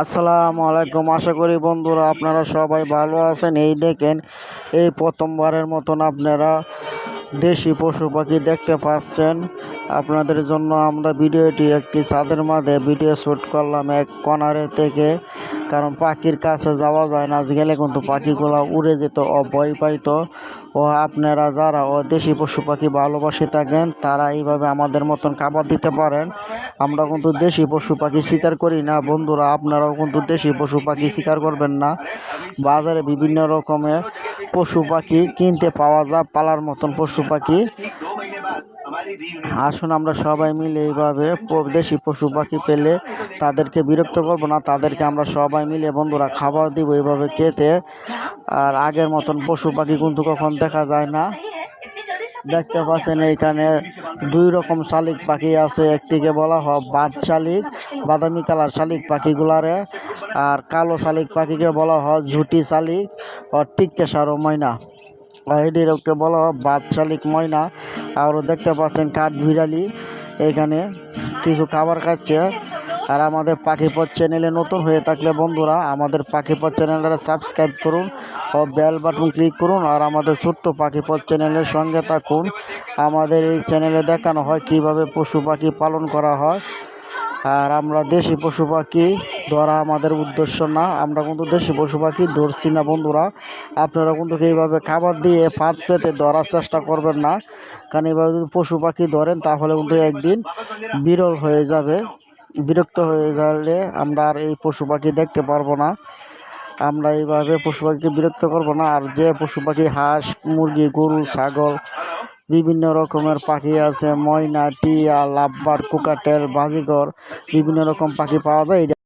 আসসালামু আলাইকুম। আশা করি বন্ধুরা আপনারা সবাই ভালো আছেন। এই দেখেন, এই প্রথমবারের মতন আপনারা দেশি পশু পাখি দেখতে পাচ্ছেন। আপনাদের জন্য আমরা ভিডিওটি একটি ছাদের মাঝে ভিডিও শ্যুট করলাম এক কনারে থেকে। কারণ পাখির কাছে যাওয়া যায় না। গেলে কিন্তু পাখিগুলো উড়ে যেত, ও ভয় পাইতো। ও আপনারা যারা ও দেশি পশু পাখি ভালোবাসে থাকেন, তারা এইভাবে আমাদের মতন খাবার দিতে পারেন। আমরা কিন্তু দেশি পশু পাখি শিকার করি না। বন্ধুরা, আপনারাও কিন্তু দেশি পশু পাখি শিকার করবেন না। বাজারে বিভিন্ন রকমের পশু পাখি কিনতে পাওয়া যায়, পালার মতন পশু পাখি। আসুন আমরা সবাই মিলে এইভাবে দেশি পশু পাখি পেলে তাদেরকে বিরক্ত করব না, তাদেরকে আমরা সবাই মিলে, বন্ধুরা, খাবার দিব এইভাবে খেতে। আর আগের মতন পশু পাখি কিন্তু কখন দেখা যায় না। দেখতে পাচ্ছেন এইখানে দুই রকম শালিক পাখি আছে, একটিকে বলা হয় বাদ শালিক, বাদামি কালার শালিক পাখিগুলারে, আর কালো শালিক পাখিকে বলা হয় ঝুটি শালিক ও টিক্কে সারো ময়না। এটিরকে বলা হয় বাদ শালিক ময়না। আরও দেখতে পাচ্ছেন কাঠ বিড়ালি। এখানে কিছু খাবার খাচ্ছে। আর আমাদের পাখিপথ চ্যানেলে নতুন হয়ে থাকলে বন্ধুরা, আমাদের পাখিপথ চ্যানেলটা সাবস্ক্রাইব করুন ও বেল বাটন ক্লিক করুন। আর আমাদের ছোট্ট পাখিপথ চ্যানেলের সঙ্গে থাকুন। আমাদের এই চ্যানেলে দেখানো হয় কীভাবে পশু পাখি পালন করা হয়। আর আমরা দেশি পশু পাখি ধরা আমাদের উদ্দেশ্য না, আমরা কিন্তু দেশি পশু পাখি ধরছি না বন্ধুরা। আপনারা কিন্তু এইভাবে খাবার দিয়ে ফাঁদ পেতে ধরার চেষ্টা করবেন না। কারণ এইভাবে যদি পশু পাখি ধরেন, তাহলে কিন্তু একদিন বিরল হয়ে যাবে, বিরক্ত হয়ে গেলে আমরা আর এই পশু পাখি দেখতে পারব না। আমরা এইভাবে পশু পাখিকে বিরক্ত করব না। আর যে পশু পাখি হাঁস, মুরগি, গরু, ছাগল, বিভিন্ন রকমের পাখি আছে, ময়না, টিয়া, লাভবার, কুকাটেল, বাজিগর, বিভিন্ন রকম পাখি পাওয়া যায়।